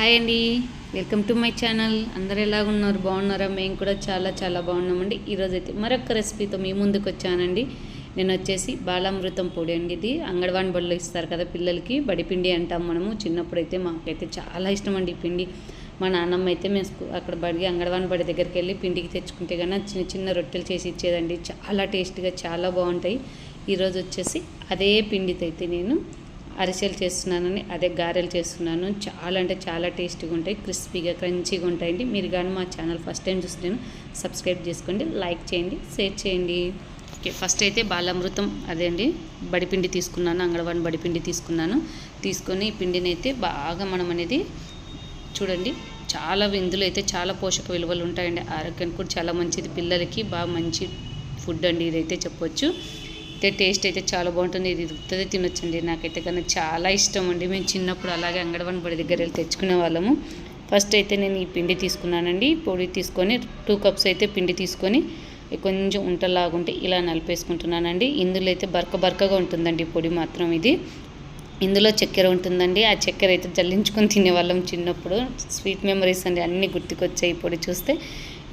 Hi అండి. Welcome to my channel. అందరు ఎలాగున్నారు? బాగున్నారా? మేము కూడా చాలా చాలా బాగున్నామండి. ఈరోజు అయితే మరొక రెసిపీతో మీ ముందుకు వచ్చానండి. నేను వచ్చేసి బాలామృతం పొడి అండి ఇది. అంగన్వాడి బడిలో ఇస్తారు కదా పిల్లలకి. బడిపిండి అంటాం మనము. చిన్నప్పుడు అయితే మాకైతే చాలా ఇష్టం అండి ఈ పిండి. మా నాన్నమ్మ అయితే మేము అక్కడ బడి అంగన్వాడి బడి దగ్గరికి వెళ్ళి పిండికి తెచ్చుకుంటే కన్నా చిన్న చిన్న రొట్టెలు చేసి ఇచ్చేదండి. చాలా టేస్ట్గా చాలా బాగుంటాయి. ఈరోజు వచ్చేసి అదే పిండితో అయితే నేను అరిసెలు చేస్తున్నానని అదే గారెలు చేస్తున్నాను. చాలా అంటే చాలా టేస్టీగా ఉంటాయి క్రిస్పీగా క్రంచీగా ఉంటాయండి. మీరు కానీ మా ఛానల్ ఫస్ట్ టైం చూస్తున్నాను సబ్స్క్రైబ్ చేసుకోండి లైక్ చేయండి షేర్ చేయండి. ఓకే ఫస్ట్ అయితే బాలామృతం అదే అండి. బడిపిండి తీసుకున్నాను అంగడవాడిని బడిపిండి తీసుకున్నాను. తీసుకొని ఈ పిండిని అయితే బాగా మనం అనేది చూడండి చాలా ఇందులో అయితే చాలా పోషక విలువలు ఉంటాయండి. ఆరోగ్యానికి కూడా చాలా మంచిది. పిల్లలకి బాగా మంచి ఫుడ్ అండి ఇదైతే చెప్పొచ్చు. అయితే టేస్ట్ అయితే చాలా బాగుంటుంది. ఇది ఉత్తది తినొచ్చండి. నాకైతే కానీ చాలా ఇష్టం అండి. మేము చిన్నప్పుడు అలాగే అంగడవని బడి దగ్గర వెళ్ళి తెచ్చుకునే వాళ్ళము. ఫస్ట్ అయితే నేను ఈ పిండి తీసుకున్నానండి. పొడి తీసుకొని టూ కప్స్ అయితే పిండి తీసుకొని కొంచెం ఉంటలాగుంటే ఇలా నలిపేసుకుంటున్నానండి. ఇందులో అయితే బరక బరకగా ఉంటుందండి పొడి మాత్రం ఇది. ఇందులో చక్కెర ఉంటుందండి. ఆ చక్కెర అయితే జల్లించుకొని తినేవాళ్ళం చిన్నప్పుడు. స్వీట్ మెమరీస్ అండి అన్నీ గుర్తుకొచ్చాయి పొడి చూస్తే.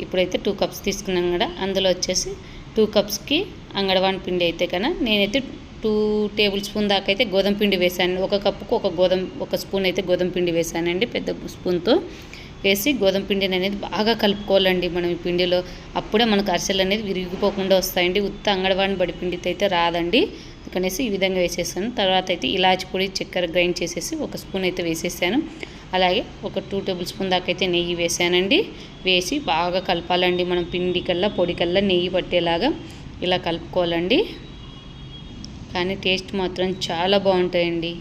ఇప్పుడైతే టూ కప్స్ తీసుకున్నాం కూడా అందులో వచ్చేసి టూ కప్స్కి అంగడవాన్ పిండి అయితే కన్నా నేనైతే టూ టేబుల్ స్పూన్ దాకా అయితే గోధుమ పిండి వేసాను. ఒక కప్పుకు ఒక గోధుమ ఒక స్పూన్ అయితే గోధుమ పిండి వేసానండి. పెద్ద స్పూన్తో వేసి గోధుమ పిండిని అనేది బాగా కలుపుకోవాలండి మనం ఈ పిండిలో. అప్పుడే మనకు అరిసెలు అనేది విరిగిపోకుండా వస్తాయండి. ఉత్త అంగడవాణి బడి పిండితో అయితే రాదండి. అందుకనేసి ఈ విధంగా వేసేసాను. తర్వాత అయితే ఇలాచి పొడి చక్కెర గ్రైండ్ చేసేసి ఒక స్పూన్ అయితే వేసేసాను. అలాగే ఒక టూ టేబుల్ స్పూన్ దాకా అయితే నెయ్యి వేసానండి. వేసి బాగా కలపాలండి మనం పిండి కల్లా పొడి కల్లా నెయ్యి పట్టేలాగా. ఇలా కలుపుకోవాలండి. కానీ టేస్ట్ మాత్రం చాలా బాగుంటాయండి.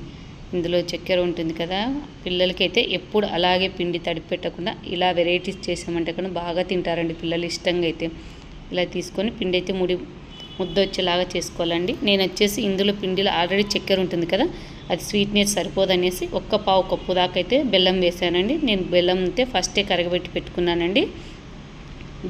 ఇందులో చక్కెర ఉంటుంది కదా పిల్లలకైతే ఎప్పుడు అలాగే పిండి తడిపి పెట్టకుండా ఇలా వెరైటీస్ చేసామంటే కన్నా బాగా తింటారండి పిల్లలు ఇష్టంగా అయితే ఇలా తీసుకొని పిండి అయితే ముడి ముద్ద వచ్చేలాగా చేసుకోవాలండి. నేను వచ్చేసి ఇందులో పిండిలో ఆల్రెడీ చక్కెర ఉంటుంది కదా అది స్వీట్నెస్ సరిపోదనేసి ఒక్క పావు కప్పు దాకా అయితే బెల్లం వేసానండి. నేను బెల్లం అయితే ఫస్టే కరగబెట్టి పెట్టుకున్నానండి.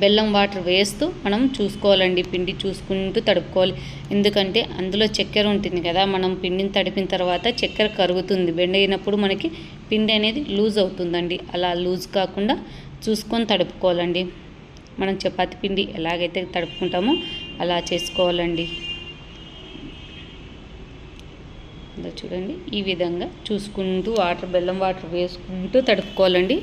బెల్లం వాటర్ వేస్తూ మనం చూసుకోవాలండి. పిండి చూసుకుంటూ తడుపుకోవాలి. ఎందుకంటే అందులో చక్కెర ఉంటుంది కదా మనం పిండిని తడిపిన తర్వాత చక్కెర కరుగుతుంది. బెండ్ అయినప్పుడు మనకి పిండి అనేది లూజ్ అవుతుందండి. అలా లూజ్ కాకుండా చూసుకొని తడుపుకోవాలండి. మనం చపాతి పిండి ఎలాగైతే తడుపుకుంటామో అలా చేసుకోవాలండి. చూడండి. ఈ విధంగా చూసుకుంటూ వాటర్ బెల్లం వాటర్ వేసుకుంటూ తడుపుకోవాలండి.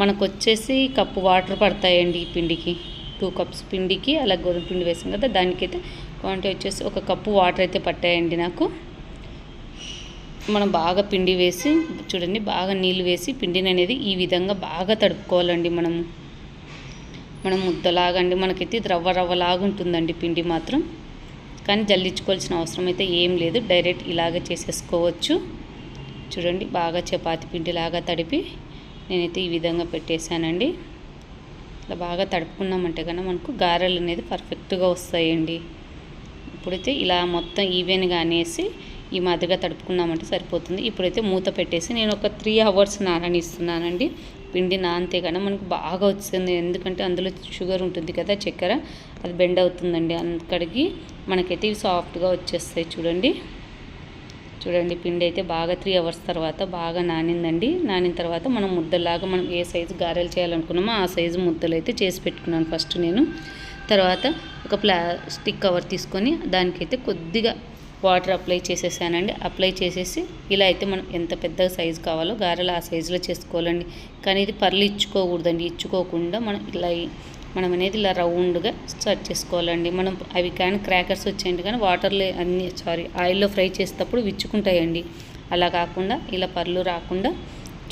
మనకు వచ్చేసి కప్పు వాటర్ పడతాయండి ఈ పిండికి. టూ కప్స్ పిండికి అలా గోధుమ పిండి వేసాం కదా దానికైతే క్వాంటిటీ వచ్చేసి ఒక కప్పు వాటర్ అయితే పట్టాయండి నాకు. మనం బాగా పిండి వేసి చూడండి బాగా నీళ్ళు వేసి పిండిని అనేది ఈ విధంగా బాగా తడుపుకోవాలండి మనము. మనం ముద్దలాగండి మనకైతే రవ్వ రవ్వలాగా ఉంటుందండి పిండి మాత్రం. కానీ జల్లించుకోవాల్సిన అవసరం అయితే ఏం లేదు డైరెక్ట్ ఇలాగ చేసేసుకోవచ్చు. చూడండి బాగా చపాతి పిండిలాగా తడిపి నేనైతే ఈ విధంగా పెట్టేశానండి. ఇలా బాగా తడుపుకున్నామంటే కన్నా మనకు గారెలు అనేది పర్ఫెక్ట్గా వస్తాయండి. ఇప్పుడైతే ఇలా మొత్తం ఈవెన్గా అనేసి ఈ మాదిరిగా తడుపుకున్నామంటే సరిపోతుంది. ఇప్పుడైతే మూత పెట్టేసి నేను ఒక త్రీ అవర్స్ నాననిస్తున్నానండి. పిండి నానితే కన్నా మనకు బాగా వచ్చింది. ఎందుకంటే అందులో షుగర్ ఉంటుంది కదా చక్కెర అది బెండ్ అవుతుందండి. అక్కడికి మనకైతే ఇవి సాఫ్ట్గా వచ్చేస్తాయి చూడండి. చూడండి పిండి అయితే బాగా త్రీ అవర్స్ తర్వాత బాగా నానిందండి. నానిన తర్వాత మనం ముద్దలాగా మనం ఏ సైజు గారెలు చేయాలనుకున్నామో ఆ సైజు ముద్దలు అయితే చేసి పెట్టుకున్నాను ఫస్ట్ నేను. తర్వాత ఒక ప్లాస్టిక్ కవర్ తీసుకొని దానికైతే కొద్దిగా వాటర్ అప్లై చేసేసానండి. అప్లై చేసేసి ఇలా అయితే మనం ఎంత పెద్ద సైజు కావాలో గారెలు ఆ సైజులో చేసుకోవాలండి. కానీ ఇది పర్లు ఇచ్చుకోకూడదండి. ఇచ్చుకోకుండా మనం ఇలా మనం అనేది ఇలా రౌండ్గా స్టార్ట్ చేసుకోవాలండి. మనం అవి కానీ క్రాకర్స్ వచ్చేయండి కానీ వాటర్లో అన్ని సారీ ఆయిల్లో ఫ్రై చేసేటప్పుడు విచ్చుకుంటాయండి. అలా కాకుండా ఇలా పర్లు రాకుండా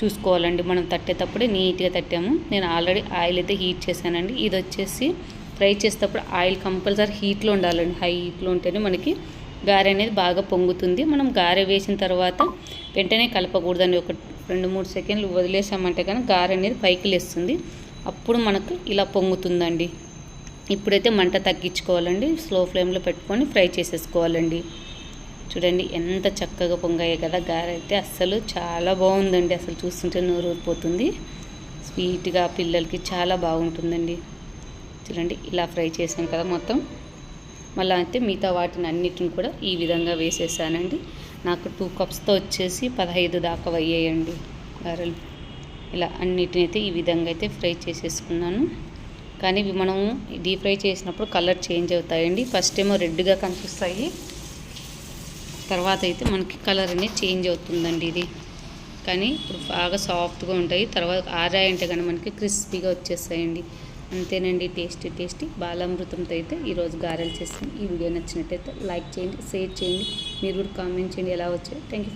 చూసుకోవాలండి. మనం తట్టేటప్పుడే నీట్గా తట్టాము. నేను ఆల్రెడీ ఆయిల్ అయితే హీట్ చేశానండి. ఇది వచ్చేసి ఫ్రై చేసేటప్పుడు ఆయిల్ కంపల్సరీ హీట్లో ఉండాలండి. హై హీట్లో ఉంటేనే మనకి గారె అనేది బాగా పొంగుతుంది. మనం గారె వేసిన తర్వాత వెంటనే కలపకూడదండి. ఒక రెండు మూడు సెకండ్లు వదిలేసామంటే కానీ గారె అనేది పైకి లేస్తుంది. అప్పుడు మనకు ఇలా పొంగుతుందండి. ఇప్పుడైతే మంట తగ్గించుకోవాలండి. స్లో ఫ్లేమ్లో పెట్టుకొని ఫ్రై చేసేసుకోవాలండి. చూడండి ఎంత చక్కగా పొంగాయి కదా గారైతే. అస్సలు చాలా బాగుందండి. అసలు చూస్తుంటే నోరు ఊరిపోతుంది. స్వీట్గా పిల్లలకి చాలా బాగుంటుందండి. చూడండి ఇలా ఫ్రై చేసాం కదా మొత్తం. మళ్ళీ అయితే మిగతా వాటిని అన్నిటిని కూడా ఈ విధంగా వేసేసానండి. నాకు టూ కప్స్తో వచ్చేసి పదహైదు దాకా అయ్యాయండి. గారెలు. ఇలా అన్నిటిని అయితే ఈ విధంగా అయితే ఫ్రై చేసేసుకున్నాను. కానీ ఇవి మనము డీప్ ఫ్రై చేసినప్పుడు కలర్ చేంజ్ అవుతాయండి. ఫస్ట్ ఏమో రెడ్గా కనిపిస్తాయి. తర్వాత అయితే మనకి కలర్ అనేది చేంజ్ అవుతుందండి ఇది. కానీ ఇప్పుడు బాగా సాఫ్ట్గా ఉంటాయి. తర్వాత ఆరాయంటే కానీ మనకి క్రిస్పీగా వచ్చేస్తాయండి. అంతేనండి టేస్టీ టేస్టీ బాలామృతంతో అయితే ఈరోజు గారెలు చేస్తాను ఈ వీడియో నచ్చినట్టయితే లైక్ చేయండి షేర్ చేయండి. మీరు కూడా కామెంట్ చేయండి ఎలా వచ్చాయి. Thank you